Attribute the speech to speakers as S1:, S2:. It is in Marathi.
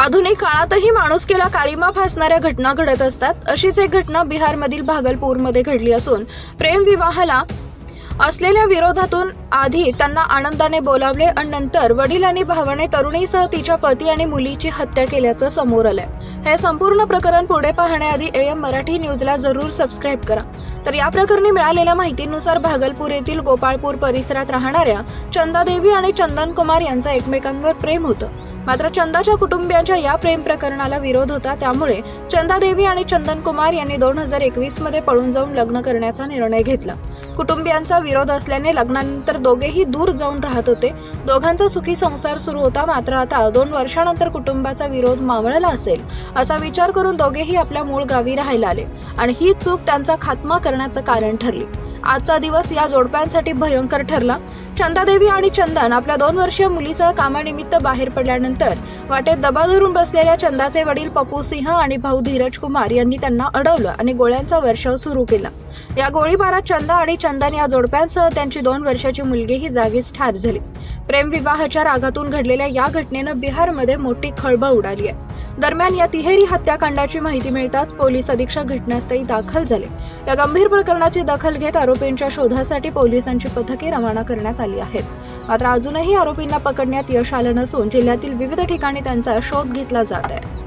S1: आधुनिक काळातही माणुसकीला काळीमा फासणाऱ्या घटना घडत असतात. अशीच एक घटना बिहारमधील भागलपूरमध्ये घडली असून प्रेमविवाहाला असलेल्या विरोधातून आधी त्यांना आनंदाने बोलावले आणि नंतर वडील आणि भावाने तरुणीसह तिच्या पती आणि मुलीची हत्या केल्याचं समोर आलंय. हे संपूर्ण प्रकरण पुढे पाहण्याआधी ए एम मराठी न्यूजला जरूर सबस्क्राईब करा. तर या प्रकरणी मिळालेल्या माहितीनुसार भागलपूर येथील गोपाळपूर परिसरात राहणाऱ्या चंदादेवी आणि चंदन कुमार यांचं एकमेकांवर प्रेम होतं. मात्र चंदाच्या कुटुंबियांच्या या प्रेम प्रकरणाला विरोध होता त्यामुळे चंदादेवी आणि चंदन कुमार यांनी दोन हजार एकवीसमध्ये पळून जाऊन लग्न करण्याचा निर्णय घेतला. कुटुंबियांचा विरोध असल्याने लग्नानंतर दोघेही दूर जाऊन राहत होते. दोघांचा सुखी संसार सुरू होता मात्र आता दोन वर्षानंतर कुटुंबाचा विरोध मावळला असेल असा विचार करून दोघेही आपल्या मूळ गावी राहायला आले. आणि ही चूक त्यांचा खात्मा करण्याचं कारण ठरली. आजचा दिवस या जोडप्यांसाठी भयंकर ठरला. चंदादेवी आणि चंदन आपल्या दोन वर्षीय मुलीसह कामानिमित्त बाहेर पडल्यानंतर वाटेत दबा धरून बसलेल्या चंदाचे वडील पप्पू सिंह आणि भाऊ धीरज कुमार यांनी त्यांना अडवलं आणि गोळ्यांचा वर्षाव सुरू केला. या गोळीबारात चंदा आणि चंदन या जोडप्यांसह त्यांची दोन वर्षाची मुलगीही जागीच ठार झाली. प्रेमविवाहाच्या रागातून घडलेल्या या घटनेनं बिहारमध्ये मोठी खळबळ उडाली आहे. दरम्यान या तिहेरी हत्याकांडाची माहिती मिळताच पोलीस अधीक्षक घटनास्थळी दाखल झाले. या गंभीर प्रकरणाची दखल घेत आरोपींच्या शोधासाठी पोलिसांची पथके रवाना करण्यात आली आहेत. मात्र अजूनही आरोपींना पकडण्यात यश आलं नसून जिल्ह्यातील विविध ठिकाणी त्यांचा शोध घेतला जात आहे.